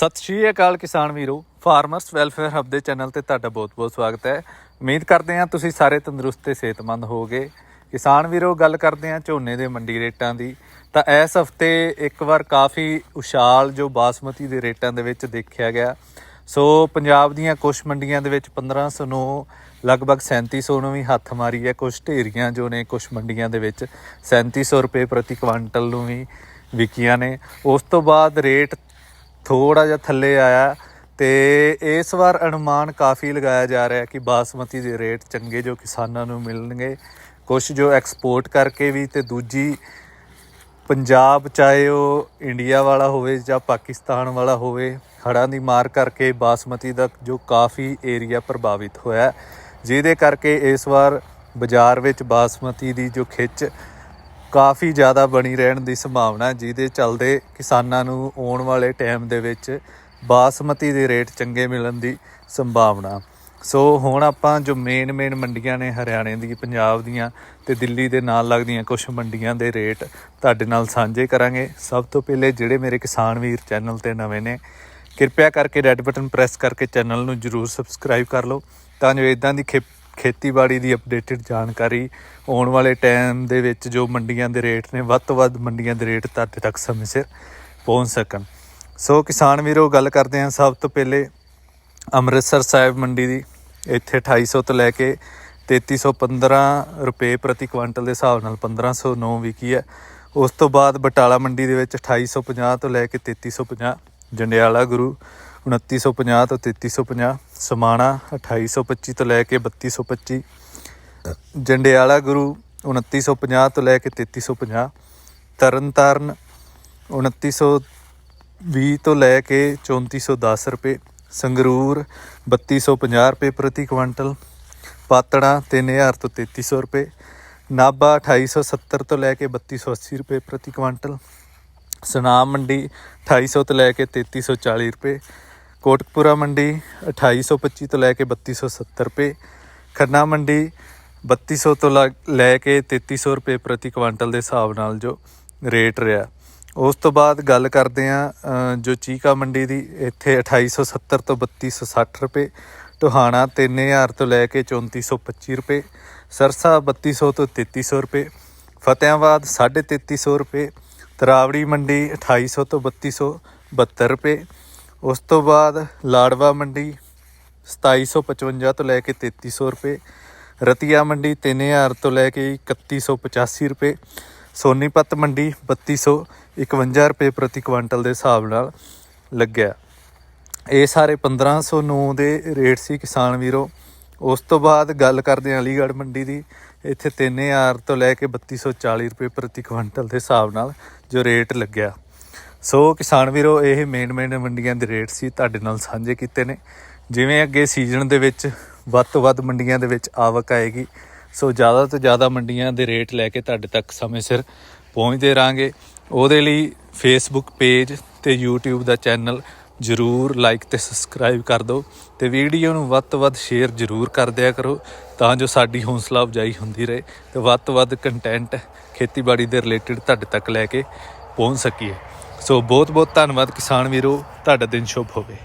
ਸਤਿ ਸ਼੍ਰੀ ਅਕਾਲ ਕਿਸਾਨ ਵੀਰੋ ਫਾਰਮਰਸ ਵੈਲਫੇਅਰ ਹੱਬ ਦੇ ਚੈਨਲ ਤੇ ਤੁਹਾਡਾ ਬਹੁਤ-ਬਹੁਤ ਸਵਾਗਤ ਹੈ। ਉਮੀਦ ਕਰਦੇ ਹਾਂ ਤੁਸੀਂ ਸਾਰੇ ਤੰਦਰੁਸਤ ਤੇ ਸਿਹਤਮੰਦ ਹੋਵੋਗੇ। ਕਿਸਾਨ ਵੀਰੋ, ਗੱਲ ਕਰਦੇ ਹਾਂ ਝੋਨੇ ਦੇ ਮੰਡੀ ਰੇਟਾਂ ਦੀ। ਤਾਂ ਇਸ ਹਫ਼ਤੇ ਇੱਕ ਵਾਰ ਕਾਫੀ ਉਛਾਲ ਜੋ ਬਾਸਮਤੀ ਦੇ ਰੇਟਾਂ ਦੇ ਵਿੱਚ ਦੇਖਿਆ ਗਿਆ। ਸੋ ਪੰਜਾਬ ਦੀਆਂ ਕੁਝ ਮੰਡੀਆਂ ਦੇ ਵਿੱਚ 1500 ਨੂੰ ਲਗਭਗ 3700 ਨੂੰ ਵੀ ਹੱਥ ਮਾਰੀ ਹੈ। ਕੁਝ ਢੇਰੀਆਂ ਜੋ ਨੇ ਕੁਝ ਮੰਡੀਆਂ ਦੇ ਵਿੱਚ 3700 ਰੁਪਏ ਪ੍ਰਤੀ ਕੁਇੰਟਲ ਨੂੰ ਵੀ ਵਿਕੀਆਂ ਨੇ। ਉਸ ਤੋਂ ਬਾਅਦ ਰੇਟ ਥੋੜਾ ਜਿਹਾ ਥੱਲੇ ਆਇਆ ਤੇ ਇਸ ਵਾਰ ਅਨੁਮਾਨ ਕਾਫੀ ਲਗਾਇਆ ਜਾ ਰਿਹਾ ਕਿ ਬਾਸਮਤੀ ਦੇ ਰੇਟ ਚੰਗੇ ਜੋ ਕਿਸਾਨਾਂ ਨੂੰ ਮਿਲਣਗੇ। ਕੁਝ ਜੋ ਐਕਸਪੋਰਟ ਕਰਕੇ ਵੀ ਤੇ ਦੂਜੀ ਪੰਜਾਬ ਚਾਹੇ ਉਹ ਇੰਡੀਆ ਵਾਲਾ ਹੋਵੇ ਜਾਂ ਪਾਕਿਸਤਾਨ ਵਾਲਾ ਹੋਵੇ, ਹੜ੍ਹਾਂ ਦੀ ਮਾਰ ਕਰਕੇ ਬਾਸਮਤੀ ਦਾ ਜੋ ਕਾਫੀ ਏਰੀਆ ਪ੍ਰਭਾਵਿਤ ਹੋਇਆ। ਜਿਹਦੇ ਕਰਕੇ ਇਸ ਵਾਰ ਬਾਜ਼ਾਰ ਵਿੱਚ ਬਾਸਮਤੀ ਦੀ ਜੋ ਖਿੱਚ ਕਾਫੀ ਜ਼ਿਆਦਾ ਬਣੀ ਰਹਿਣ ਦੀ ਸੰਭਾਵਨਾ ਜਿਹਦੇ ਚੱਲਦੇ ਕਿਸਾਨਾਂ ਨੂੰ ਆਉਣ ਵਾਲੇ ਟਾਈਮ ਦੇ ਵਿੱਚ ਬਾਸਮਤੀ ਦੇ ਰੇਟ ਚੰਗੇ ਮਿਲਣ ਦੀ ਸੰਭਾਵਨਾ। ਸੋ ਹੁਣ ਆਪਾਂ ਜੋ ਮੇਨ ਮੇਨ ਮੰਡੀਆਂ ਨੇ ਹਰਿਆਣੇ ਦੀ, ਪੰਜਾਬ ਦੀਆਂ ਤੇ ਦਿੱਲੀ ਦੇ ਨਾਲ ਲੱਗਦੀਆਂ ਕੁਝ ਮੰਡੀਆਂ ਦੇ ਰੇਟ ਤੁਹਾਡੇ ਨਾਲ ਸਾਂਝੇ ਕਰਾਂਗੇ। ਸਭ ਤੋਂ ਪਹਿਲੇ ਜਿਹੜੇ ਮੇਰੇ ਕਿਸਾਨ ਵੀਰ ਚੈਨਲ ਤੇ ਨਵੇਂ ਨੇ ਕਿਰਪਿਆ ਕਰਕੇ ਰੈੱਡ ਬਟਨ ਪ੍ਰੈਸ ਕਰਕੇ ਚੈਨਲ ਨੂੰ ਜਰੂਰ ਸਬਸਕ੍ਰਾਈਬ ਕਰ ਲਓ। ਤਾਂ ਜੋ ਇਦਾਂ ਦੀ ਖੇ- ਖੇਤੀਬਾੜੀ ਦੀ ਅਪਡੇਟਡ ਜਾਣਕਾਰੀ ਆਉਣ ਵਾਲੇ ਟਾਈਮ ਦੇ ਵਿੱਚ ਜੋ ਮੰਡੀਆਂ ਦੇ ਰੇਟ ਨੇ, ਵੱਧ ਤੋਂ ਵੱਧ ਮੰਡੀਆਂ ਦੇ ਰੇਟ ਤੁਹਾਡੇ ਤੱਕ ਸਮੇਂ ਸਿਰ ਪਹੁੰਚ ਸਕਣ। ਸੋ ਕਿਸਾਨ ਵੀਰੋ, ਗੱਲ ਕਰਦੇ ਹਾਂ ਸਭ ਤੋਂ ਪਹਿਲੇ ਅੰਮ੍ਰਿਤਸਰ ਸਾਹਿਬ ਮੰਡੀ ਦੀ। ਇੱਥੇ 2800 ਤੋਂ ਲੈ ਕੇ 3315 ਰੁਪਏ ਪ੍ਰਤੀ ਕੁਇੰਟਲ ਦੇ ਹਿਸਾਬ ਨਾਲ 1509 ਵਿਕੀ ਹੈ। ਉਸ ਤੋਂ ਬਾਅਦ ਬਟਾਲਾ ਮੰਡੀ ਦੇ ਵਿੱਚ 2850 ਤੋਂ ਲੈ ਕੇ 3350 ਜੰਡਿਆਲਾ ਗੁਰੂ 2950 ਤੋਂ 3350 ਸਮਾਣਾ 2825 ਤੋਂ ਲੈ ਕੇ 3225 ਜੰਡਿਆਲਾ ਗੁਰੂ 2950 ਤੋਂ ਲੈ ਕੇ 3350 ਤਰਨਤਾਰਨ 2920 ਤੋਂ ਲੈ ਕੇ 3410 ਰੁਪਏ। ਸੰਗਰੂਰ 3250 ਰੁਪਏ ਪ੍ਰਤੀ ਕੁਇੰਟਲ। ਪਾਤੜਾ 3000 ਤੋਂ 3300 ਰੁਪਏ। ਨਾਭਾ 2870 ਤੋਂ ਲੈ ਕੇ 3280 ਰੁਪਏ ਪ੍ਰਤੀ ਕੁਇੰਟਲ। ਸੁਨਾਮ ਮੰਡੀ 2800 ਤੋਂ ਲੈ ਕੇ 3340 ਰੁਪਏ। ਕੋਟਕਪੂਰਾ ਮੰਡੀ 2825 ਤੋਂ ਲੈ ਕੇ 3270 ਰੁਪਏ, ਖੰਨਾ ਮੰਡੀ 3200 ਤੋਂ ਲੈ ਕੇ 3300 ਰੁਪਏ ਪ੍ਰਤੀ ਕੁਇੰਟਲ ਦੇ ਹਿਸਾਬ ਨਾਲ ਜੋ ਰੇਟ ਰਿਹਾ। ਉਸ ਤੋਂ ਬਾਅਦ ਗੱਲ ਕਰਦੇ ਆ ਜੋ ਚੀਕਾ ਮੰਡੀ ਦੀ, ਇੱਥੇ 2870 ਤੋਂ 3260 ਰੁਪਏ, ਟੋਹਾਣਾ 3000 ਤੋਂ ਲੈ ਕੇ 3425 ਰੁਪਏ, ਸਰਸਾ 3200 ਤੋਂ 3300 ਰੁਪਏ, ਫਤਿਆਬਾਦ 3350 ਰੁਪਏ, ਤਰਾਵੜੀ ਮੰਡੀ 2800 ਤੋਂ 3272 ਰੁਪਏ ਉਸ ਤੋਂ ਬਾਅਦ ਲਾੜਵਾ ਮੰਡੀ 2755 ਤੋਂ ਲੈ ਕੇ 3300 ਰੁਪਏ, ਰਤੀਆ ਮੰਡੀ 3000 ਤੋਂ ਲੈ ਕੇ 3185 ਰੁਪਏ, ਸੋਨੀਪਤ ਮੰਡੀ 3251 ਰੁਪਏ ਪ੍ਰਤੀ ਕੁਇੰਟਲ ਦੇ ਹਿਸਾਬ ਨਾਲ ਲੱਗਿਆ। ਇਹ ਸਾਰੇ 1509 ਦੇ ਰੇਟ ਸੀ ਕਿਸਾਨ ਵੀਰੋ। ਉਸ ਤੋਂ ਬਾਅਦ ਗੱਲ ਕਰਦੇ ਹਾਂ ਅਲੀਗੜ੍ਹ ਮੰਡੀ ਦੀ। ਇੱਥੇ 3000 ਤੋਂ ਲੈ ਕੇ 3240 ਰੁਪਏ ਪ੍ਰਤੀ ਕੁਇੰਟਲ ਦੇ ਹਿਸਾਬ ਨਾਲ ਜੋ ਰੇਟ ਲੱਗਿਆ। ਸੋ ਕਿਸਾਨ ਵੀਰੋ, ਇਹ ਮੇਨ ਮੇਨ ਮੰਡੀਆਂ ਦੇ ਰੇਟ ਸੀ ਤੁਹਾਡੇ ਨਾਲ ਸਾਂਝੇ ਕੀਤੇ ਨੇ। ਜਿਵੇਂ ਅੱਗੇ ਸੀਜ਼ਨ ਦੇ ਵਿੱਚ ਵੱਧ ਤੋਂ ਵੱਧ ਮੰਡੀਆਂ ਦੇ ਵਿੱਚ ਆਵਕ ਆਏਗੀ, ਸੋ ਜ਼ਿਆਦਾ ਤੋਂ ਜ਼ਿਆਦਾ ਮੰਡੀਆਂ ਦੇ ਰੇਟ ਲੈ ਕੇ ਤੁਹਾਡੇ ਤੱਕ ਸਮੇਂ ਸਿਰ ਪਹੁੰਚਦੇ ਰਾਂਗੇ। ਉਹਦੇ ਲਈ ਫੇਸਬੁੱਕ ਪੇਜ ਤੇ YouTube ਦਾ ਚੈਨਲ ਜਰੂਰ ਲਾਈਕ ਤੇ ਸਬਸਕ੍ਰਾਈਬ ਕਰ ਦਿਓ ਤੇ ਵੀਡੀਓ ਨੂੰ ਵੱਧ ਤੋਂ ਵੱਧ ਸ਼ੇਅਰ ਜਰੂਰ ਕਰ ਦਿਆ ਕਰੋ ਤਾਂ ਜੋ ਸਾਡੀ ਹੌਸਲਾ ਅਫਜਾਈ ਹੁੰਦੀ ਰਹੇ ਤੇ ਵੱਧ ਤੋਂ ਵੱਧ ਕੰਟੈਂਟ ਖੇਤੀਬਾੜੀ ਦੇ ਰਿਲੇਟਡ ਤੁਹਾਡੇ ਤੱਕ ਲੈ ਕੇ ਪਹੁੰਚ ਸਕੀਏ। ਸੋ ਬਹੁਤ ਬਹੁਤ ਧੰਨਵਾਦ ਕਿਸਾਨ ਵੀਰੋ ਤੁਹਾਡਾ ਦਿਨ ਸ਼ੁਭ ਹੋਵੇ।